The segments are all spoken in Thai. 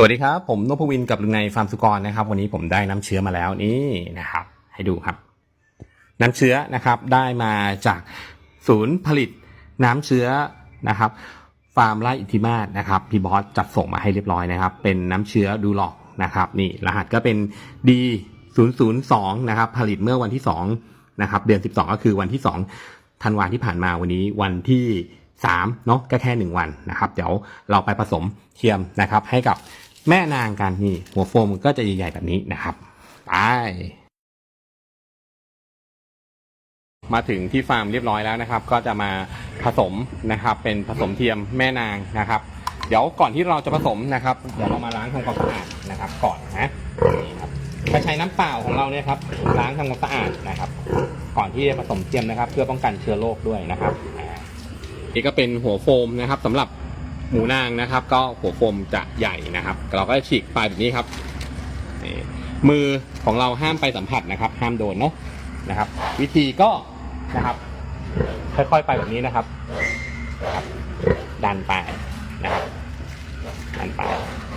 สวัสดีครับ ผมนพวินกับลุงในฟาร์มสุกรนะครับ วันนี้ผมได้น้ำเชื้อมาแล้วนี่นะครับ ให้ดูครับ น้ำเชื้อนะครับได้มาจากศูนย์ผลิตน้ำเชื้อนะครับ ฟาร์มไร่อิทธิมาศนะครับพี่บอสจัดส่งมาให้เรียบร้อยนะครับ เป็นน้ำเชื้อดูหลอกนะครับ นี่รหัสก็เป็น D 0 0 2นะครับ ผลิตเมื่อวันที่2นะครับ เดือน 12 ก็คือวันที่2ธันวาที่ผ่านมาวันนี้วันที่3เนาะก็แค่ 1 วันนะครับ เดี๋ยวเราไปผสมเทียมนะครับให้กับ แม่นางกันนี่หัวโฟมก็จะใหญ่ๆแบบนี้นะครับไปมาถึงที่ฟาร์มเรียบร้อยแล้วนะครับ ก็จะมาผสมนะครับ เป็นผสมเทียมแม่นางนะครับ เดี๋ยวก่อนที่เราจะผสมนะครับ เดี๋ยวเรามาล้างทำความสะอาดนะครับ ก่อนนะนี่ครับใช้น้ำเปล่าของเราเนี่ยครับล้างทำความสะอาดนะครับ ก่อนที่จะผสมเทียมนะครับ เพื่อป้องกันเชื้อโรคด้วยนะครับอ่านี่ก็เป็นหัวโฟมนะครับสำหรับ หมูนางนะครับ ก็หัวโฟมจะใหญ่นะครับ เราก็จะฉีกปลายแบบนี้ครับมือของเราห้ามไปสัมผัสนะครับ ห้ามโดนเนาะนะครับ วิธีก็นะครับ ค่อยๆไปแบบนี้นะครับนะครับ ดันไปนะครับดันไป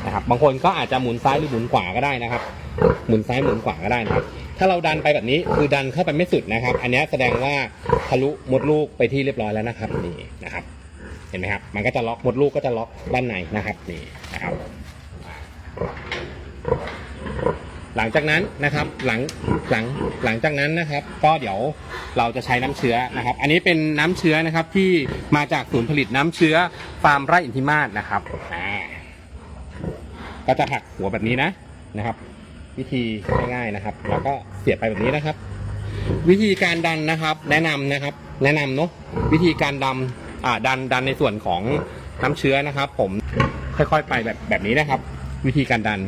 นะครับ บางคนก็อาจจะหมุนซ้ายหรือหมุนขวาก็ได้นะครับ หมุนซ้ายหมุนขวาก็ได้นะครับ ถ้าเราดันไปแบบนี้คือดันเข้าไปไม่สุดนะครับ อันนี้แสดงว่าทะลุมดลูกไปที่เรียบร้อยแล้วนะครับนี่นะครับ เห็นไหมครับมันก็จะล็อกมดลูกก็จะล็อกด้านในนะครับนี่นะครับ หลังจากนั้นนะครับหลังหลังหลังจากนั้นนะครับ ก็เดี๋ยวเราจะใช้น้ำเชื้อนะครับ อันนี้เป็นน้ำเชื้อนะครับที่มาจากศูนย์ผลิตน้ำเชื้อฟาร์มไร่อินทิมาศนะครับก็จะหักหัวแบบนี้นะนะครับ วิธีง่ายๆนะครับ แล้วก็เสียบไปแบบนี้นะครับ วิธีการดันนะครับ แนะนำนะครับ แนะนำเนาะวิธีการดำ อ่าดันดันในส่วนของน้ำเชื้อนะครับ ผมค่อยๆไปแบบแบบนี้นะครับ วิธีการดัน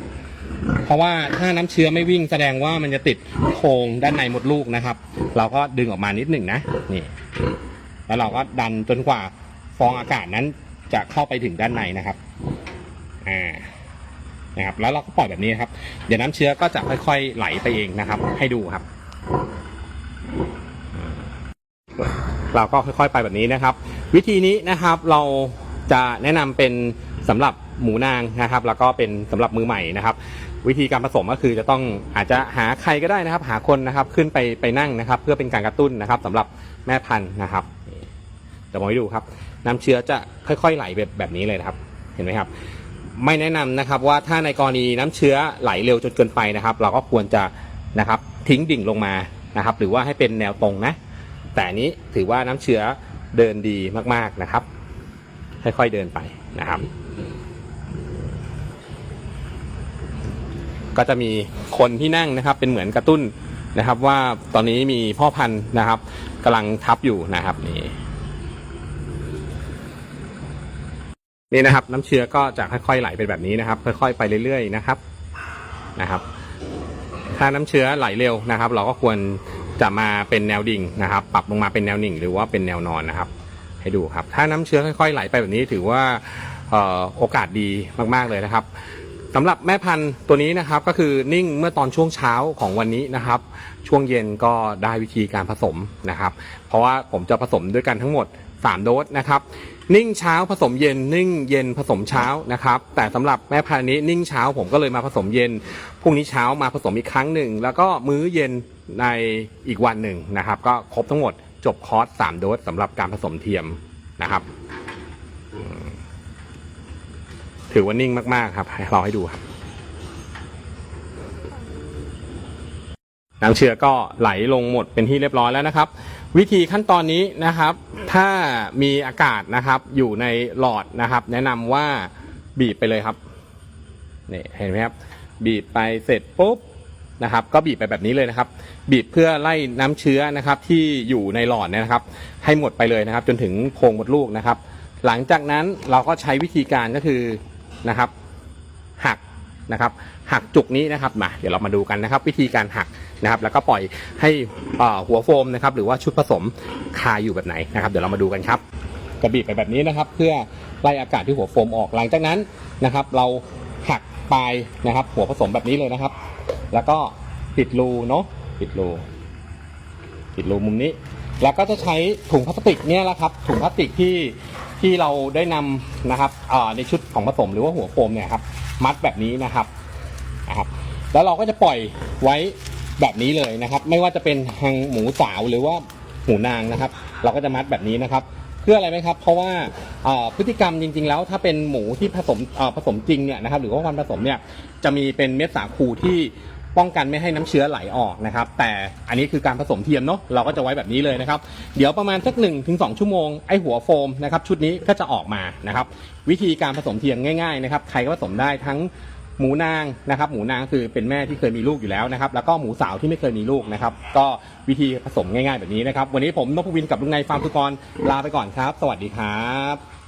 เพราะว่าถ้าน้ำเชื้อไม่วิ่งแสดงว่ามันจะติดโครงด้านในมดลูกนะครับ เราก็ดึงออกมานิดหนึ่งนะนี่แล้วเราก็ดันจนกว่าฟองอากาศนั้นจะเข้าไปถึงด้านในนะครับอ่านะครับ แล้วเราก็ปล่อยแบบนี้ครับ เดี๋ยวน้ำเชื้อก็จะค่อยๆไหลไปเองนะครับ ให้ดูครับ เราก็ค่อย ๆ ไปแบบนี้นะครับ วิธีนี้นะครับเราจะแนะนำเป็นสำหรับหมูนางนะครับ แล้วก็เป็นสำหรับมือใหม่นะครับ วิธีการผสมก็คือจะต้องอาจจะหาใครก็ได้นะครับ หาคนนะครับขึ้นไปไปนั่งนะครับ เพื่อเป็นการกระตุ้นนะครับสำหรับแม่พันธุ์นะครับเดี๋ยวมให้ดูครับ น้ำเชื้อจะค่อย ๆ ไหลแบบแบบนี้เลยนะครับ เห็นไหมครับ ไม่แนะนำนะครับว่าถ้าในกรณีน้ำเชื้อไหลเร็วจนเกินไปนะครับ เราก็ควรจะนะครับทิ้งดิ่งลงมานะครับ หรือว่าให้เป็นแนวตรงนะ แต่นี้ถือว่าน้ำเชื้อเดินดีมากๆนะครับ ค่อยๆเดินไปนะครับ ก็จะมีคนที่นั่งนะครับ เป็นเหมือนกระตุ้นนะครับ ว่าตอนนี้มีพ่อพันธุ์นะครับกำลังทับอยู่นะครับนี่นี่นะครับ น้ำเชื้อก็จะค่อยๆไหลเป็นแบบนี้นะครับ ค่อยๆไปเรื่อยๆนะครับนะครับ ถ้าน้ำเชื้อไหลเร็วนะครับ เราก็ควร จะมาเป็นแนวดิ่งนะครับ ปรับลงมาเป็นแนวหนิ่ง หรือว่าเป็นแนวนอนนะครับ ให้ดูครับ ถ้าน้ำเชื้อค่อยๆไหลไปแบบนี้ถือว่าออโอกาสดีมากๆเลยนะครับสำหรับแม่พันธุ์ตัวนี้นะครับก็คือนิ่งเมื่อตอนช่วงเช้าของวันนี้นะครับ ช่วงเย็นก็ได้วิธีการผสมนะครับ เพราะว่าผมจะผสมด้วยกันทั้งหมด 3 โดสนะครับ นิ่งเช้าผสมเย็น นิ่งเย็นผสมเช้านะครับ แต่สำหรับแม่พันธุ์นี้นิ่งเช้าผมก็เลยมาผสมเย็นพรุ่งนี้เช้ามาผสมอีกครั้งหนึ่ง แล้วก็มื้อเย็นในอีกวันหนึ่งนะครับ ก็ครบทั้งหมดจบคอร์ส3โดสสำหรับการผสมเทียมนะครับ ถือว่านิ่งมาก ๆ ครับ ให้เราให้ดูครับน้ำเชื้อก็ไหลลงหมดเป็นที่เรียบร้อยแล้วนะครับ วิธีขั้นตอนนี้นะครับ ถ้ามีอากาศนะครับ อยู่ในหลอดนะครับ แนะนำว่าบีบไปเลยครับนี่เห็นไหมครับบีบไปเสร็จปุ๊บนะครับ ก็บีบไปแบบนี้เลยนะครับ บีบเพื่อไล่น้ำเชื้อนะครับ ที่อยู่ในหลอดเนี่ยนะครับ ให้หมดไปเลยนะครับ จนถึงโพรงมดลูกนะครับ หลังจากนั้นเราก็ใช้วิธีการก็คือนะครับ นะครับหักจุกนี้นะครับมาเดี๋ยวเรามาดูกันนะครับ วิธีการหักนะครับ แล้วก็ปล่อยให้หัวโฟมนะครับ หรือว่าชุดผสมคาอยู่แบบไหนนะครับ เดี๋ยวเรามาดูกันครับกระบีบไปแบบนี้นะครับ เพื่อไล่อากาศที่หัวโฟมออกหลังจากนั้นนะครับ เราหักปลายนะครับ หัวผสมแบบนี้เลยนะครับ แล้วก็ปิดรูเนาะปิดรูปิดรูมุมนี้ แล้วก็จะใช้ถุงพลาสติกเนี่ยแหละครับถุงพลาสติกที่ ที่เราได้นำนะครับในชุดของผสมหรือว่าหัวโฟมเนี่ยครับมัดแบบนี้นะครับนะครับ แล้วเราก็จะปล่อยไว้แบบนี้เลยนะครับ ไม่ว่าจะเป็นทางหมูสาวหรือว่าหมูนางนะครับ เราก็จะมัดแบบนี้นะครับ เพื่ออะไรไหมครับ เพราะว่าพฤติกรรมจริง ๆ แล้วถ้าเป็นหมูที่ผสมผสมจริงเนี่ยนะครับ หรือว่าวันผสมเนี่ยจะมีเป็นเม็ดสาคูที่ ป้องกันไม่ให้น้ำเชื้อไหลออกนะครับ แต่อันนี้คือการผสมเทียมเนาะเราก็จะไว้แบบนี้เลยนะครับ เดี๋ยวประมาณสักหนึ่งถึงสองชั่วโมงไอหัวโฟมนะครับชุดนี้ก็จะออกมานะครับ วิธีการผสมเทียมง่ายๆนะครับใครก็ผสมได้ทั้งหมูนางนะครับ หมูนางคือเป็นแม่ที่เคยมีลูกอยู่แล้วนะครับ แล้วก็หมูสาวที่ไม่เคยมีลูกนะครับ ก็วิธีผสมง่ายๆแบบนี้นะครับ วันนี้ผมนพวินกับลุงนายฟาร์มสุกรลาไปก่อนครับ สวัสดีครับ